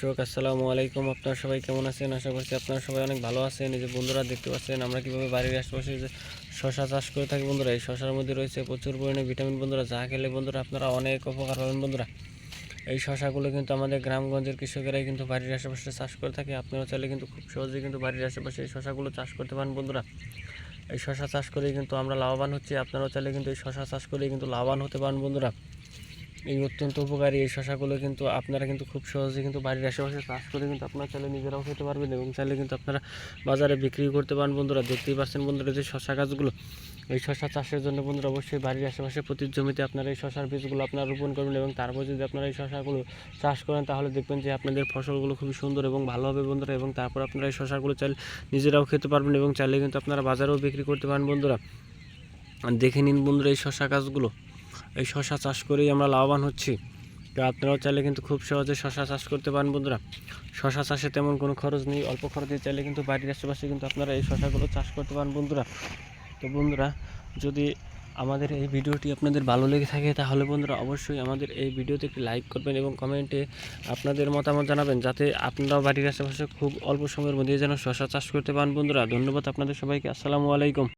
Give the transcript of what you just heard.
দর্শক, আসসালামু আলাইকুম। আপনারা সবাই কেমন আছেন? আশা করছি আপনারা সবাই অনেক ভালো আছেন। এই যে বন্ধুরা দেখতে পাচ্ছেন, আমরা কীভাবে বাড়ির আশেপাশে যে শশা চাষ করে থাকি বন্ধুরা, এই শশার মধ্যে রয়েছে প্রচুর পরিমাণে ভিটামিন বন্ধুরা। যা খেলে বন্ধুরা আপনারা অনেক উপকার পাবেন বন্ধুরা। এই শশাগুলো কিন্তু আমাদের গ্রামগঞ্জের কৃষকেরাই কিন্তু বাড়ির আশেপাশে চাষ করে থাকে। আপনারা চাইলে কিন্তু খুব সহজেই কিন্তু বাড়ির আশেপাশে এই শশাগুলো চাষ করতে পারেন বন্ধুরা। এই শশা চাষ করেই কিন্তু আমরা লাভবান হচ্ছি। আপনারাও চাইলে কিন্তু এই শশা চাষ করেই কিন্তু লাভবান হতে পারেন বন্ধুরা। এই অত্যন্ত উপকারী এই শশাগুলো কিন্তু আপনারা কিন্তু খুব সহজে কিন্তু বাড়ির আশেপাশে চাষ করে কিন্তু আপনারা চাইলে নিজেরাও খেতে পারবেন এবং চাইলে কিন্তু আপনারা বাজারে বিক্রি করতে পারেন বন্ধুরা, দেখতেই পাচ্ছেন বন্ধুরা যে শশা গাছগুলো। এই শশা চাষের জন্য বন্ধুরা অবশ্যই বাড়ির আশেপাশে প্রতি জমিতে আপনারা এই শশার বীজগুলো আপনারা রোপণ করবেন এবং তারপর যদি আপনারা এই শশাগুলো চাষ করেন, তাহলে দেখবেন যে আপনাদের ফসলগুলো খুবই সুন্দর এবং ভালো হবে বন্ধুরা এবং তারপর আপনারা এই শশাগুলো চাইলে নিজেরাও খেতে পারবেন এবং চাইলে কিন্তু আপনারা বাজারেও বিক্রি করতে পারেন বন্ধুরা। দেখে নিন বন্ধুরা এই শশা গাছগুলো। এই শশা চাষ করেই আমরা লাভবান হচ্ছি। তো আপনারাও চাইলে কিন্তু খুব সহজে শশা চাষ করতে পারেন বন্ধুরা। শশা চাষে তেমন কোনো খরচ নেই, অল্প খরচে চাইলে কিন্তু বাড়ির আশেপাশে কিন্তু আপনারা এই শশাগুলো চাষ করতে পারেন বন্ধুরা। তো বন্ধুরা, যদি আমাদের এই ভিডিওটি আপনাদের ভালো লেগে থাকে, তাহলে বন্ধুরা অবশ্যই আমাদের এই ভিডিওতে একটি লাইক করবেন এবং কমেন্টে আপনাদের মতামত জানাবেন, যাতে আপনারাও বাড়ির আশেপাশে খুব অল্প সময়ের মধ্যে যেন শশা চাষ করতে পারেন বন্ধুরা। ধন্যবাদ আপনাদের সবাইকে, আসসালামু আলাইকুম।